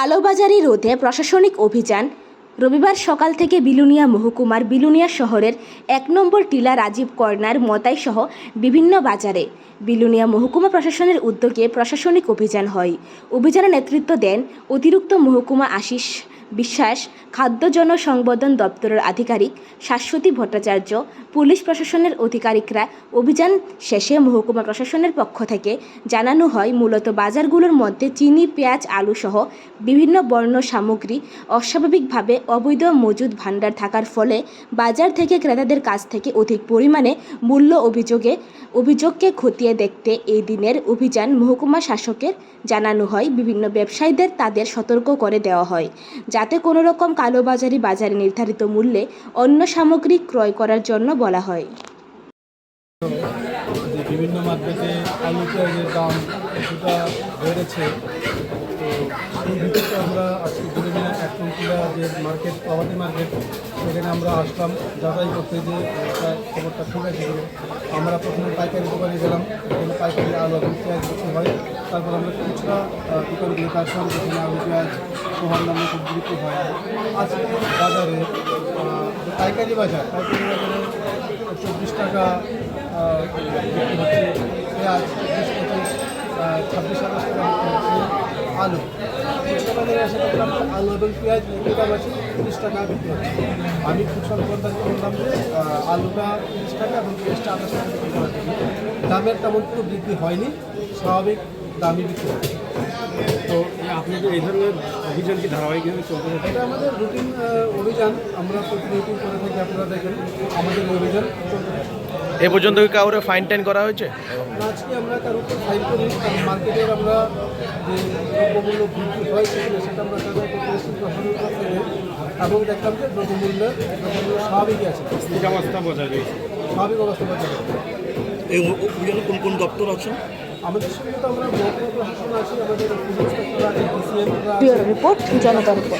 কালোবাজারি রোধে প্রশাসনিক অভিযান। রবিবার সকাল থেকে বিলুনিয়া মহকুমার বিলুনিয়া শহরের এক নম্বর টিলা রাজীব কর্নার, মতাই সহ বিভিন্ন বাজারে বিলুনিয়া মহকুমা প্রশাসনের উদ্যোগে প্রশাসনিক অভিযান হয়। অভিযানে নেতৃত্ব দেন অতিরিক্ত মহকুমা আশিস বিশ্বাস, খাদ্য জন জনসংবর্ধন দপ্তরের আধিকারিক শাশ্বতী ভট্টাচার্য, পুলিশ প্রশাসনের আধিকারিকরা অভিযান শেষে মহকুমা প্রশাসনের পক্ষ থেকে জানানো হয়, মূলত বাজারগুলোর মধ্যে চিনি, পেঁয়াজ, আলু সহ বিভিন্ন বর্ণ সামগ্রী অস্বাভাবিকভাবে অবৈধ মজুদ ভাণ্ডার থাকার ফলে বাজার থেকে ক্রেতাদের কাছ থেকে অধিক পরিমাণে মূল্য অভিযোগে, অভিযোগকে খতিয়ে দেখতে এই দিনের অভিযান মহকুমা শাসকের জানানো হয়। বিভিন্ন ব্যবসায়ীদের তাদের সতর্ক করে দেওয়া হয়। যাতে কোনো রকম কালোবাজারি বাজারে নির্ধারিত মূল্যে অন্য সামগ্রী ক্রয় করার জন্য বলা হয়। বিভিন্ন মার্কেটে আলু পেঁয়াজের দাম কিছুটা বেড়েছে, তো আমরা আজকে যে মার্কেট পাওয়াটি মার্কেট সেখানে আমরা আসলাম যাচাই করতে যে খবরটা ঠিক আছে আমরা প্রথমে পাইকারি দোকানে গেলাম এখানে পাইকারি আলু এবং পেঁয়াজ বিক্রি হয়। তারপর আমরা খুচরা আহ, দোকানগুলো তার সঙ্গে যেখানে আলু পেঁয়াজ সোহার নামে খুব বিক্রি হয়। আজকে বাজারে পাইকারি বাজার পাইকারি বাজারে চব্বিশ টাকা পেঁয়াজ বিশ ছাব্বিশ সাতাশ টাকা আলু এসে দেখলাম আলু এবং পেঁয়াজ আছে তিরিশ টাকা বিক্রি হচ্ছে। আমি খুচরা দোকানদার বললাম যে আলুটা তিরিশ টাকা এবং পেঁয়াজটা আঠাশ টাকা বিক্রি করা থেকে দামের তেমন কোনো বৃদ্ধি হয়নি স্বাভাবিক দামই বিক্রি হচ্ছে। তো আপনাদের এই ধরনের অভিযান কি ধারাবাহিকভাবে চলতে থাকে? এটা আমাদের রুটিন অভিযান। আমরা প্রতিনিয়ত করে থাকি আপনারা দেখেন আমাদের অভিযান চলতে এ পর্যন্ত কি কাউরে ফাইন টাইন করা হয়েছে? আজকে আমরা তার উপর ফাইল করি মার্কেটের আমরা যে দ্রব্যমূল্য বৃদ্ধি হয় সেটা আমরা এবং দেখলাম যে দ্রব্যমূল্য স্বাভাবিকই আছে। স্থিতাবস্থা বজায় রয়েছে স্বাভাবিক অবস্থা বজায় আছে। এই অভিযানে কোন কোন দপ্তর আছেন? আমাদের সঙ্গে তো আমরা মহকুমা প্রশাসন আছি আমাদের আছে রিপোর্ট জনতার উপর